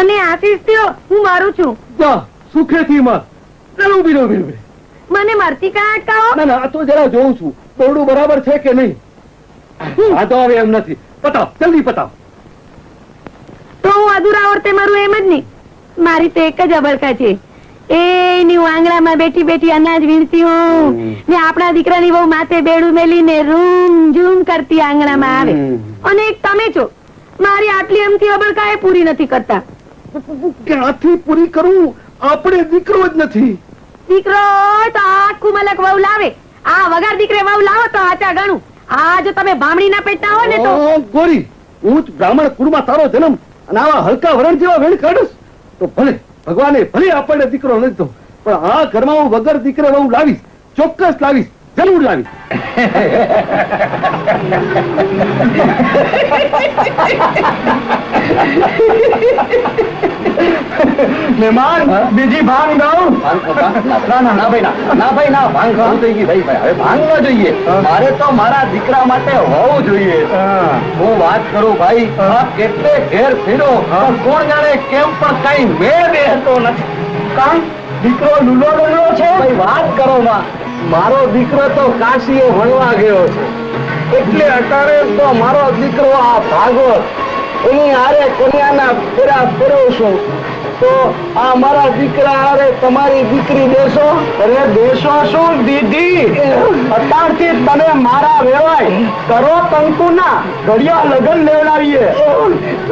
મને આશીષ થયો હું મારું છું. જા સુખેથી માં ચાલો ઊભી રહો, ઊભી. મને મરતી કાં અટકાવો? ના ના તો જરા જોઉં છું. દોરડું બરાબર છે કે નહીં? આ તો હવે એમ નથી. પતાવ જલ્દી પતાવ. તો હું અધૂરા ઓરતે મારું એમ જ નહીં. મારી તો એક જ અબળકા છે. એની હું આંગણામાં બેઠી બેઠી અનાજ વીણતી હું ને આપણા દીકરાની બહુ માથે બેડું મેલીને રૂમ ઝૂમ કરતી આંગણામાં આવે. અને એક તમે છો. મારી આટલી અમથી અબળકા એ પૂરી નથી કરતા. ક્યાંથી પૂરી કરું? આપણે દીકરો જ નથી. દીકરો તો આખું મલક વહુ લાવે. આ વગર દીકરે વહુ લાવો તો આચા ગણું. આજ તમે ભામણી ના પેટના હો ને તો ગોરી હું જ બ્રાહ્મણ કુળમાં તારો જન્મ અને આવા હલકા વરણ જેવા વેણ કાઢસ તો ભલે ભગવાને ભલે આપણને દીકરો નથી દીધો પણ આ ઘરમાં હું વગર દીકરે હું લાવીશ ચોક્કસ લાવીશ. જરૂર લાવીશ મહેમાન બીજી ભાંગ દઉં ના ના ના ભાઈ ના. ના ભાઈ ના. ભાંગ ખાવું થઈ ગઈ ભાઈ ભાઈ હવે ભાંગ ન જોઈએ મારે તો મારા દીકરા માટે હોવું જોઈએ. હું. વાત કરું ભાઈ. કેટલે ઘેર ફેરો. કોણ જાણે કેમ પણ કઈ મેળ બેસતો નથી. કામ દીકરો લુલો લુલો છે? વાત કરો માં. મારો દીકરો તો કાશીએ ભણવા ગયો છે. એટલે અત્યારે તો મારો દીકરો આ ભાગવત એની આરે કન્યાના ફેરા ફેરવશું તો આ મારા દીકરા આરે તમારી દીકરી દેશો અરે દેશો શું દીદી? અત્યારથી તને મારા વેવાય. કરો તંકુ ના ઘડિયા લગન લેવડાવીએ.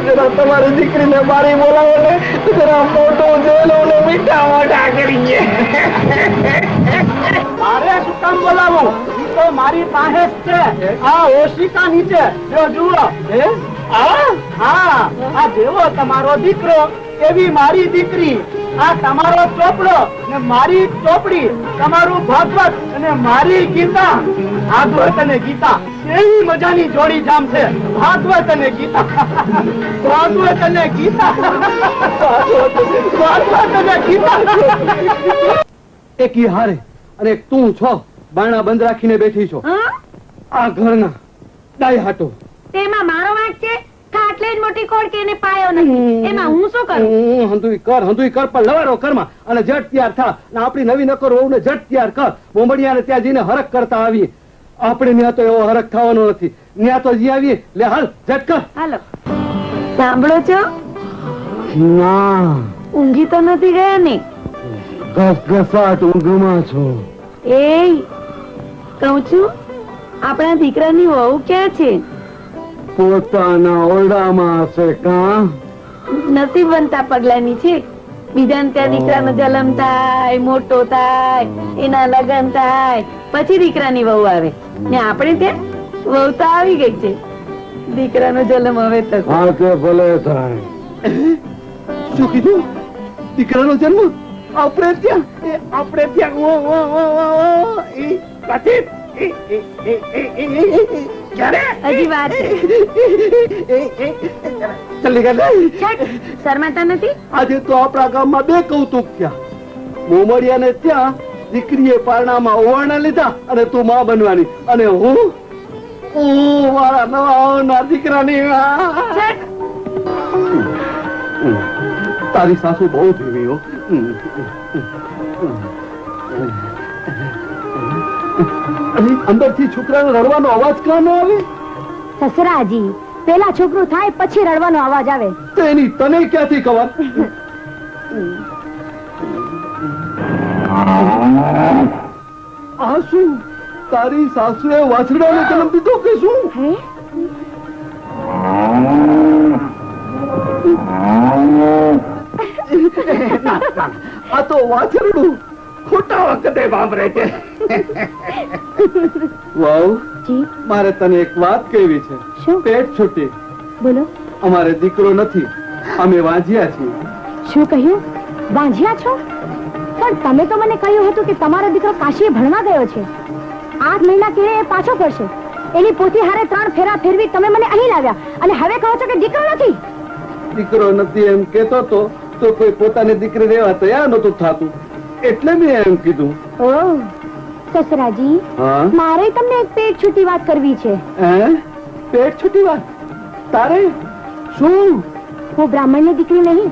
જરા તમારી દીકરીને મારી બોલાવો ને. જરા ફોટો જોઈ લો ને મીઠા મોઢા કરીએ. મારે શું કામ બોલાવું? તો મારી પાસે છે. આ ઓશિકા નીચે. જો જુઓ. હા? આ? જેવો તમારો દીકરો, એવી મારી દીકરી. આ તમારો ચોપડો ને મારી ચોપડી, તમારું ભાગવત અને મારી ગીતા. ભાગવત અને ગીતા. એવી મજાની જોડી જામ છે. ભાગવત અને ગીતા. ભાગવત અને ગીતા. ભાગવત અને ગીતા. એક ઈ હારે અને એક તું છો બાણા બંધ રાખીને બેઠી છો. હં? આ ઘરના ડાય હાટો. તેમાં મારો વાંક છે? ખાટલે જ મોટી ખોડ કે એને પાયો નથી? એમાં હું શું કરું? હું હંધુય કર હંધુય કર પણ લવારો કરમાં. અને જટ તૈયાર થા. અને આપણી નવી નકર વહુને જટ તૈયાર કર. બોંબડિયાને ત્યાં જઈને હરખ કરતા આવીએ. આપણે ન્યા તો એવો હરખ થવાનો નથી. ન્યા તો જી આવીએ. લે હાલ જટ કર. હાલો. સાંભળો છો? ના. ઊંઘી તો નથી ગયા ને? ઘસઘસાટ ઊંઘમાં છો. એ કહું છું આપણા દીકરાની વહુ ક્યાં છે? પોતાના ઓરડામાં હશે કા? નસીબ બનતા પગલાની છે. બીજાને ત્યાં દીકરાનો જન્મ થાય મોટો થાય એના લગ્ન થાય પછી દીકરાની વહુ આવે. ને આપણે ત્યાં વહુ તો આવી ગઈ છે. દીકરાનો જન્મ હવે તો હા કે ભલે થાય. શું કીધું? દીકરાનો જન્મ? આપણે ત્યાં આપણે ત્યાં ઓ ઓ ઓ ઓ ઓ નથી આજે તો આપણા ગામમાં બે કૌતુક થયા મોમડિયાને ત્યાં દીકરીએ પારણામાં ઓવારણા લીધા અને તું માં બનવાની અને હું હું મારા નવા દીકરાની તારી સાસુ બહુ ધીમી હો. અંદરથી છોકરાનો રડવાનો અવાજ કાં ન આવે? સસરાજી પેલા છોકરું થાય પછી રડવાનો અવાજ આવે. તેની તને ક્યાંથી ખબર? આ શું? તારી સાસુએ વાછડાને જન્મ દીધો કે શું? હે? આ તો વાછરડું. ખોટા વખતે વાપરે છે. વાવ મારે તને એક વાત કહેવી છે. પેટ છૂટી. બોલો. અમારે દીકરો નથી. અમે વાંજ્યા છીએ. શું કહ્યું? વાંઝ્યા છો? પણ તમે તો મને કહ્યું હતું કે તમારો દીકરો કાશીએ ભણવા ગયો છે. આઠ મહિના કે એ પાછો કરશે એની પોતી હારે ત્રણ ફેરા ફેરવી તમે મને અહીં લાવ્યા. અને હવે કહો છો કે દીકરો નથી? દીકરો નથી એમ કેતો તો તો કોઈ પોતાની દીકરી રહેવા તૈયાર નતું થતું. એટલે મેં એમ કીધું. ઓ સસરાજી મારે તમને એક પેટ છૂટી વાત કરવી છે. પેટ છૂટી વાત? તારે? શું? હું બ્રાહ્મણની દીકરી નહીં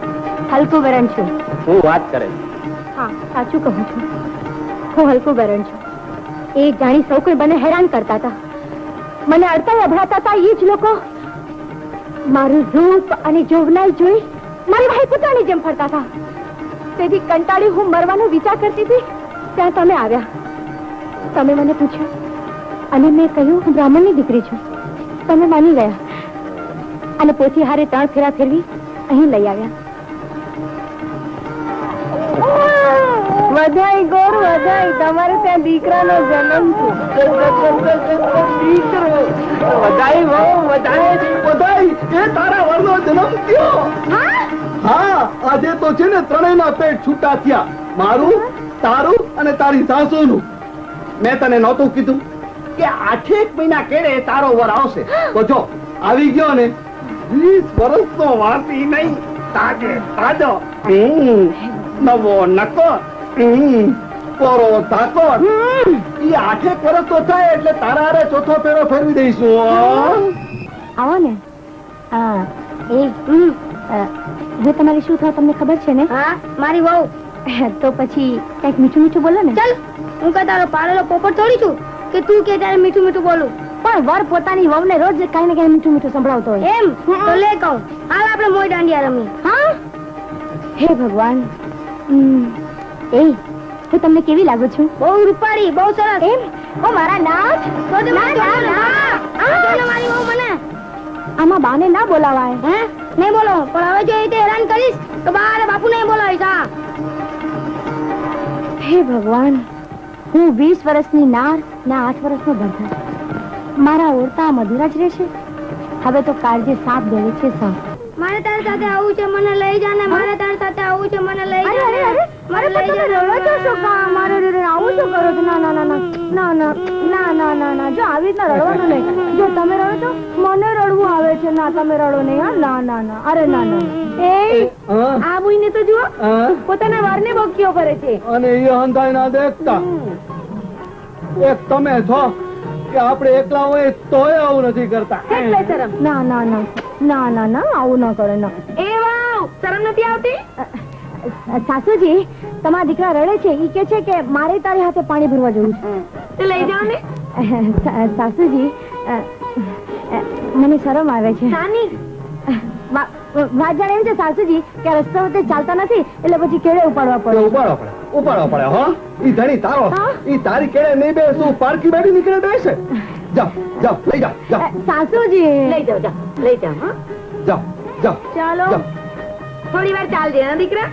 હલકું વરણ છું. હું વાત કરે. હા સાચું કહું છું. હું હલકું વરણ છું. એ જાણી સૌ કોઈ મને હેરાન કરતા હતા. મને અડતા અભડાતા હતા એ જ લોકો. મારું રૂપ અને જોગનાઈ જોઈ મારી ભાઈ પુત્રની જેમ ફરતા હતા. તેથી કંટાળી હું મરવાનો વિચાર કરતી હતી ત્યાં તમે આવ્યા. તમે મને પૂછ્યું અને મેં કહ્યું હું બ્રાહ્મણની દીકરી છું. તમે માની ગયા. અને પોથી હારે ત્રણ ફેરા ફેરવી અહીં લઈ આવ્યા. વધાઈ ગોર વધાઈ. તમારે ત્યાં દીકરાનો જન્મ દીકરો. વધાઈ વધાઈ વધાઈ. એ તારા વરનો જન્મ થયો. હા? આજે તો છે ને ત્રણેયના પેટ છૂટા થયા. મારું, તારું અને તારી સાસુનું. મેં તને નહોતું કીધું કે આઠેક મહિના કેડે તારો વર આવશે. તો જો, આવી ગયો ને, વીસ વર્ષનો વાસી નહીં, તાજે તાજો. નવો નકો કોરો તાકો ઈ આઠેક વર્ષ તો થાય એટલે તારા હારે ચોથો પેરો ફેરવી દઈશું આવો ને. હા હવે તમારે શું થયું તમને ખબર છે ને? હા મારી વહુ. તો પછી કંઈક મીઠું મીઠું બોલો ને. ચાલ હું કઈ તારો પાડેલો પોપટ થોડી છું કે તું કે ત્યારે મીઠું મીઠું બોલું? પણ વર પોતાની વહુને રોજ કઈ ને કઈ મીઠું મીઠું સંભળાવતો હોય. એમ? તો લે કહું. હાલ આપણે મોય દાંડિયા રમીએ. હા? હે ભગવાન. એ હું તમને કેવી લાગુ છું? બહુ રૂપાળી બહુ સરસ. એમ? ઓ મારા નાચ તો ના, ના, હા, મારી વહુ મને. આમાં બાને ના બોલાવાય. હે? નહીં બોલો પણ હવે જો એ રીતે હેરાન કરીશ તો બારે બાપુ નહીં બોલાવીશ હા. હે ભગવાન હું વીસ વર્ષની નાર ના આઠ વર્ષનો ભરતા મારા ઓરતા મધુરા જ રહેશે? હવે તો કાળજી સાફ દેવી છે સાફ મારે તારી સાથે આવું છે મને લઈ જા ને મારે તારી સાથે આવું છે મને લઈ જા. લઈ જા તમે રડો છો શું કામ? મારે રે રે આવું શું કરો છો ના ના ના ના ના ના ના ના ના ના જો આવી રીતના રડવાનું નહીં જો તમે રડો છો મને રડવું આવે છે ના તમે રડો નહીં હા ના ના ના અરે ના ના એ આ બુઈને તો જુઓ પોતાના વારને બોકીઓ કરે છે અને એ હંધાઈ ના દેખતા એક તમે છો કે આપણે એકલા હોય તોય આવું નથી કરતા એટલે શરમ ના ના ના ના ના ના આવું ના કરે ના એ વાવ શરમ નથી આવતી સાસુજી તમારા દીકરા રડે છે. ઈ કે છે કે મારે તારી હાથે પાણી ભરવા જવું તો લઈ જાઓ ને સાસુજી મને શરમ આવે છે. નાની વાત જાણે એમ છે સાસુજી કે રસ્તા વખતે ચાલતા નથી એટલે પછી કેળે ઉપાડવા પડે. ઉપાડો પડે. ઉપાડો પડે હો? ઈ ધણી તારો? ઈ તારી કેળે નહીં બેસું પારકી બેઠી નીકળે બેસે. જાઓ જાઓ લઈ જાઓ જાઓ. સાસુજી. લઈ જાઓ જાઓ લઈ જાઓ હા. જાઓ જાઓ ચાલો. થોડી વાર ચાલજે દીકરા?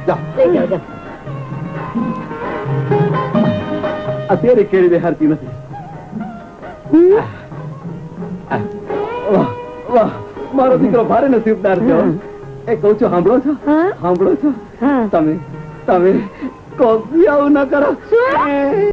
અત્યારે કેળી બેહારતી નથી. વાહ વાહ. મારો દીકરો ભારે નસીબદાર છો. એ કહું છું સાંભળો છો? સાંભળો છો? તમે તમે કોક આવું ન કરો.